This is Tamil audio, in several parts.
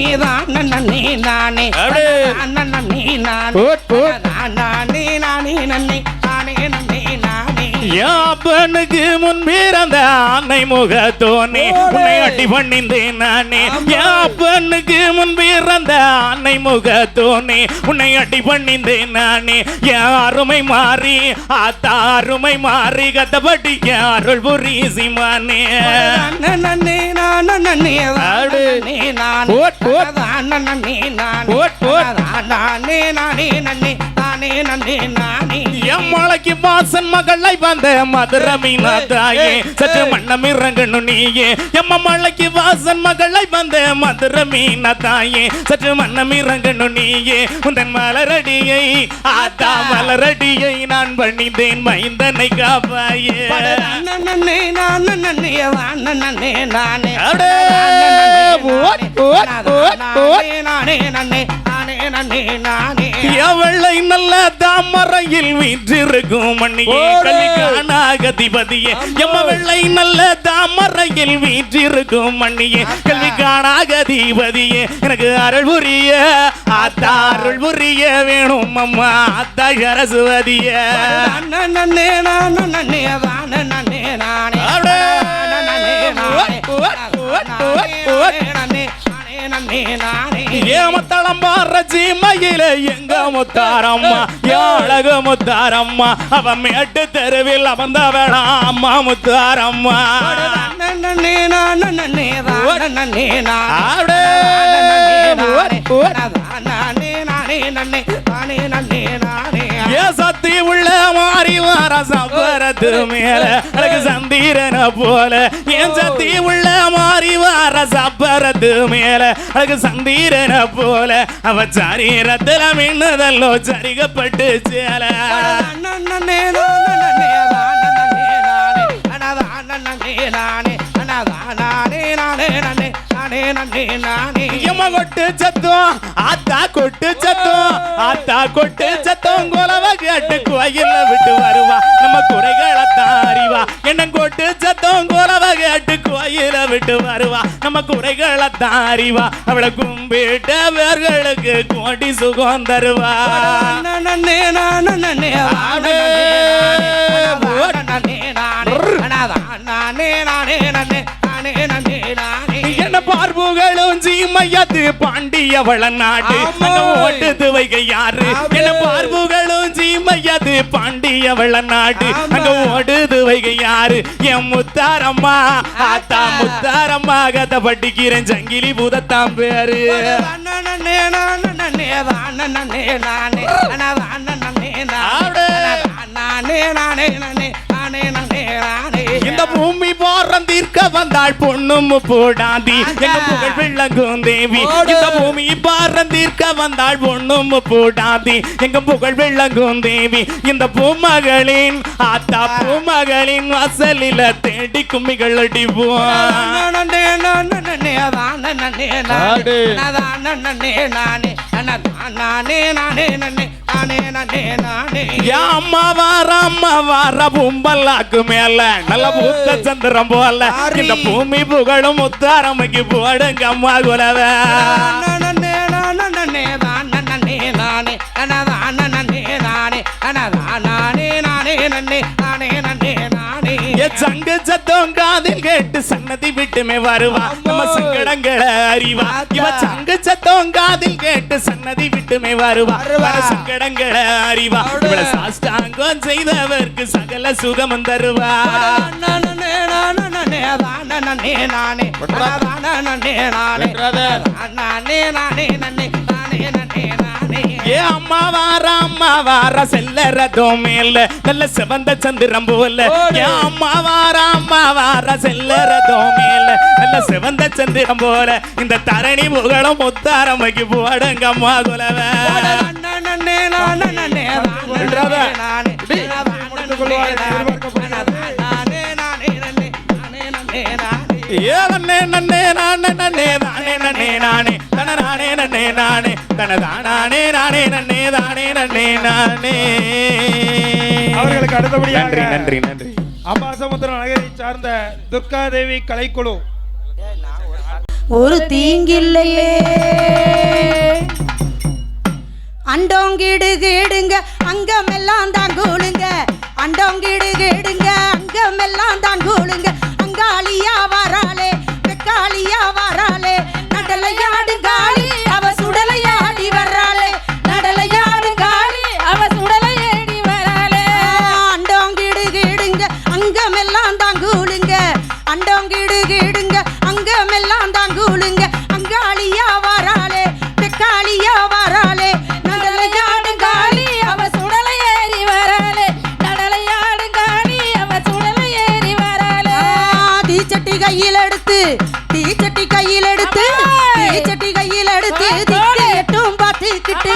vida. அப்பனுக்கு முன் பிறந்த அன்னை முகத்தோனே உன்னை அடி பண்ணிந்தேன் நானே. என் அப்பனுக்கு முன் பிறந்த அன்னை முகத்தோனே உன்னை அடி பண்ணிந்தேன் நானே. என் அருமை மாறி ஆத்தா அருமை மாறி கத்தப்பட்டு என் அருள் புரி சிமானே நன்னே நானே நன்னே அடு. நானே நானே. போட், போட். நன்னே நானே போட், போட். நானே நானே நன்னே நானே நன்னே நானே. என் மலைக்கு வாசன் மகளை வந்த மதுரை மீனா தாயே சற்று மண்ணம் இறங்கணும் நீயே. எம்ம மலைக்கு வாசன் மகளை வந்த மதுரை மீனா தாயே சற்று மண்ணம் இறங்கணும் நீயே. உந்தன் மலரடியை ஆத்தா மலரடியை நான் பண்ணிந்தேன் மைந்தனை காப்பாயே. நன்னே நானே நன்னே நன்னே நானே. நானே நன்னே நானே. நன்னே நானே என் வெள்ளை நல்ல தாமரையில் வீற்றிருக்கும் மண்ணியே. கல்விக்கானாகதிபதியே எம்ம வெள்ளை நல்ல தாமரையில் வீற்றிருக்கும் மண்ணியே கல்விக்கானாகதிபதியே எனக்கு அருள் புரிய ஆத்தா அருள் புரிய வேணும் அம்மா ஆத்தா சரஸ்வதிய நன்னே நானே நன்னே நானே நன்னே நானே. நன்னே நானே நன்னே நானே ஏமத்தளம்பாற சீமையில எங்க முத்தாரம்மா ஏழகு முத்தாரம்மா அவ மேட்டு தெருவில் அவந்த வேணாம்மா முத்தாரம்மா ஏ சத்தி உள்ள மாறி வார சப்பரத்து மேல அழகு சந்திரன போல என் சத்தி உள்ள மாறி வார சப்பரத்து மேல அழகு சந்திரன போல அவ சரீரத்துல மின்னதல்லோ சரிகப்பட்டு சேல. நன்னே கொட்டு சத்தம் ஆத்தா கொட்டு சத்தம் ஆத்தா கொட்டு சத்தம் கோலவ கேட்டு கோயில்ல விட்டு வருவா. நம்ம குறைகள் எண்ணங்கோட்டு சத்தம் கோலவாக கோயில விட்டு வருவா. நம்ம குறைகளை தாரிவா. அவளை கும்பிட்டவர்களுக்கு கோடி சுகம் தருவா. நன்னே நானே என்ன பார்ப்புகளும் ஜீமையத்து பாண்டிய வளநாடு ஓட்டுது வைகை யாரு? என்ன பார்ப்புகளும் ஜீமை அது பாண்டிய வெள்ள நாடு அங்க ஓடுது வைகை யாரு என் முத்தாரம்மா ஆத்தா. முத்தாரம்மா கதை படிக்கிறேன். சங்கிலி பூதத்தான் பேரு இந்த பூமி போறந்த தீர்க்க வந்தாள் பொண்ணும் போடாதி எங்க புகழ் விளங்கும் தேவி. இந்த பூமி பாரம் தீர்க்க வந்தாள் பொண்ணும் போடாதி எங்க புகழ் விளங்கும் தேவி. இந்த பூமகளின் ஆத்தா பூமகளின் வாசலில தேடி கும்மிகள் நன்னே நானே நன்னே நானே. நானே பூம்பல்லாக்கு மேல நல்ல பூத்த சந்திரம் போல இந்த பூமி புகழும் முத்தாரமைக்கு போடுங்க அம்மா குலவ சங்கு சத்தம் விட்டுமே வருவா நம்ம சங்கடங்களை அறிவா இவ சங்கு சத்தம் காதில் கேட்டு சன்னதி விட்டுமே வருவா வருவா. வர சங்கடங்களை அறிவா இவள சாஷ்டாங்கம் செய்தவர்க்கு சகல சுகமும் தருவா நானே நானே நானே நானே நானே நானே ஏ அம்மா வார அம்மா வார செல்லறதும் மேல நல்ல சிவந்த சந்திரம் போல ஏ அம்மா வார அம்மா வார செல்லறதும் மேல நல்ல சிவந்த சந்திரம் போல இந்த தரணி புகழும் முத்தாரமைக்கு போடுங்க அம்மா குலவ நானே நன்னே நன்னே நானே நன்னே நானே ஏ நன்னே நானே நானே தன நானே நன்னே நானே தன தானே நானே நன்னே தானே நன்னே நானே. அவர்களுக்கு அடுத்தபடியாக நன்றி நன்றி நன்றி. அம்பாசமுத்திரம் நகரை சார்ந்த துர்காதேவி கலைக்குழு. ஒரு தீங்கில்லையே. அண்டோங்கிடு கேடுங்க அங்கமெல்லாம் தான் கூழுங்க. அண்டோங்கிடு கேடுங்க அங்கமெல்லாம் தான் கூழுங்க. அங்காளியா வராளே வெக்காளியா வராளே நடலையாடு கையில் எடுத்து தீச்சட்டி கையில் எடுத்து தீச்சட்டி கையில் எடுத்து திக்கு எட்டும் பார்த்துக்கிட்டு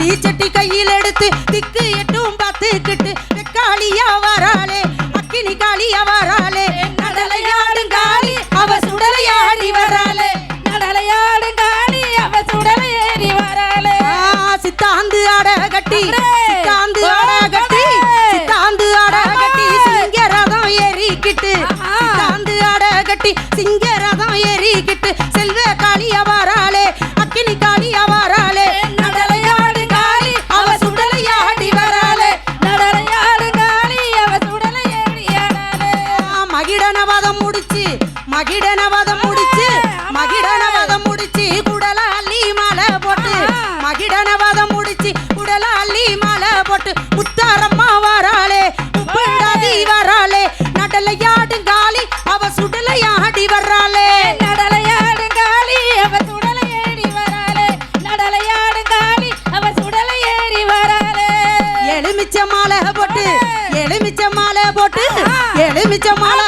தீச்சட்டி கையில் எடுத்து திக்கு மகிடனவதம் முடிச்சு மகிடனவதம் முடிச்சு குடல அள்ளி மாலை போட்டு மகிடனவதம் முடிச்சு குடல அள்ளி மாலை போட்டு முத்தாரம்மா வராளே முப்படாதி வராளே நடலையாடு காளி அவ சுடலையாடி வராளே. நடலையாடு காளி அவ சுடலையாடி வராளே. நடலையாடு காளி அவ சுடலையேறி வராளே. எலுமிச்ச மாலை போட்டு எலுமிச்ச மாலை போட்டு எலுமிச்ச மாலை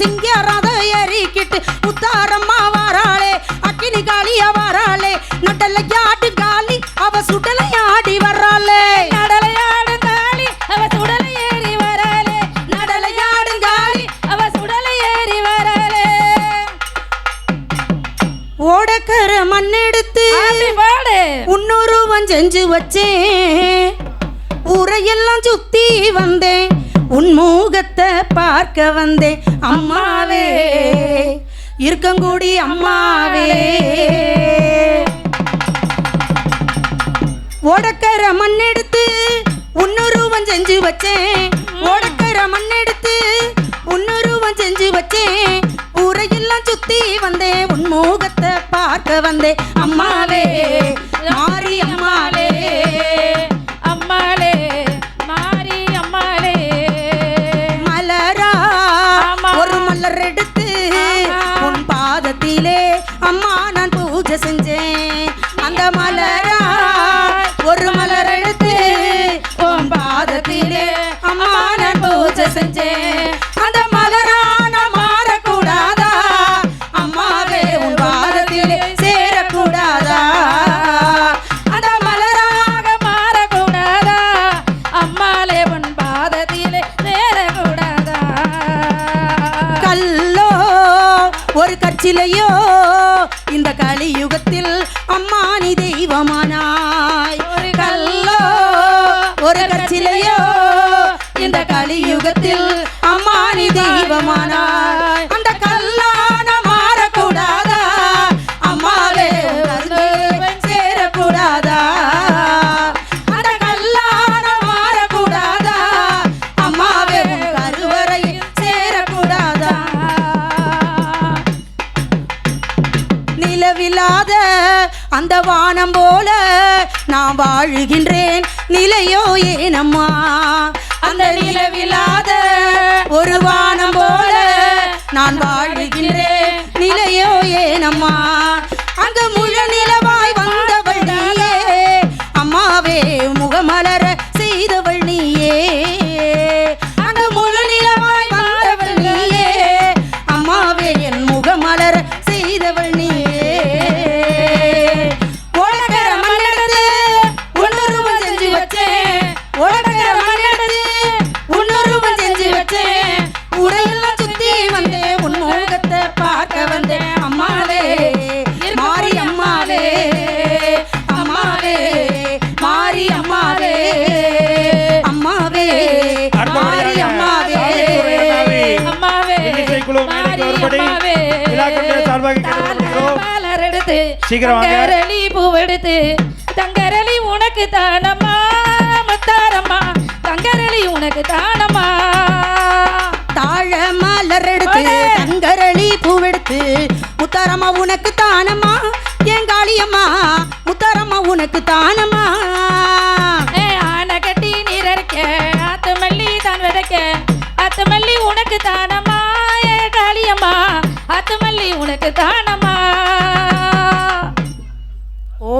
எடுத்து சிங்கரதம் ஏறிக்கிட்டு முத்தாரம்மா வராளே அக்கினி காளிய வராளே நடலையாடு காளி அவ சுடலையாடி வராளே நடலையாடு காளி அவ சுடலை ஏறி வராளே. நடலையாடு காளி அவ சுடலை ஏறி வராளே. ஓடக்கர மண்ணெடுத்து உன்னுருவம் செஞ்சு வச்சேன். ஊரையெல்லாம் சுத்தி வந்தேன். உன் மூகத்தை பார்க்க வந்தேன். அம்மாவே இருக்கங்கூடி அம்மாவே. ஓடக்கர மண்ணெடுத்து உன்னுருவம் செஞ்சு வச்சேன். ஓடக்கர மண்ணெடுத்து உன்னுருவம் செஞ்சு வச்சேன். ஊரையெல்லாம் சுத்தி வந்தேன். உன் மூகத்தை பார்க்க வந்தேன். அம்மாவே மாறி அம்மா தெய்வமானாய் அந்த கல்லான மாறக்கூடாதா? அம்மாவே கருவை சேரக்கூடாதா? அந்த கல்லான மாறக்கூடாதா? அம்மாவே கருவறை சேரக்கூடாதா? நிலவில்லாத அந்த வானம் போல நான் வாழுகின்றேன். நிலையோ ஏனம்மா? அந்த நிலவில்லாத ஒரு வானம் போல நான் வாழுகின்றேன். நிலையோ ஏனம்மா? அங்கு முழு நிலவாய் வந்தவள் நீயே. அம்மாவே முகமலர செய்தவள் நீயே. மேடைக்கு மாரி வரும்படி அம்மாவே. விழா கமிட்டியார் சார்பாக சீக்கிரம். தங்கரளி பூவெடுத்து தங்கரளி உனக்கு தானம்மா முத்தாரம்மா. தங்கரளி உனக்கு தானம்மா. தாழ மலர் எடுத்து தங்கரளி பூவெடுத்து முத்தாரம்மா உனக்கு தானம்மா. என் காளியம்மா முத்தாரம்மா உனக்கு தானம்மா. காத்து மல்லி உனக்கு தானம்.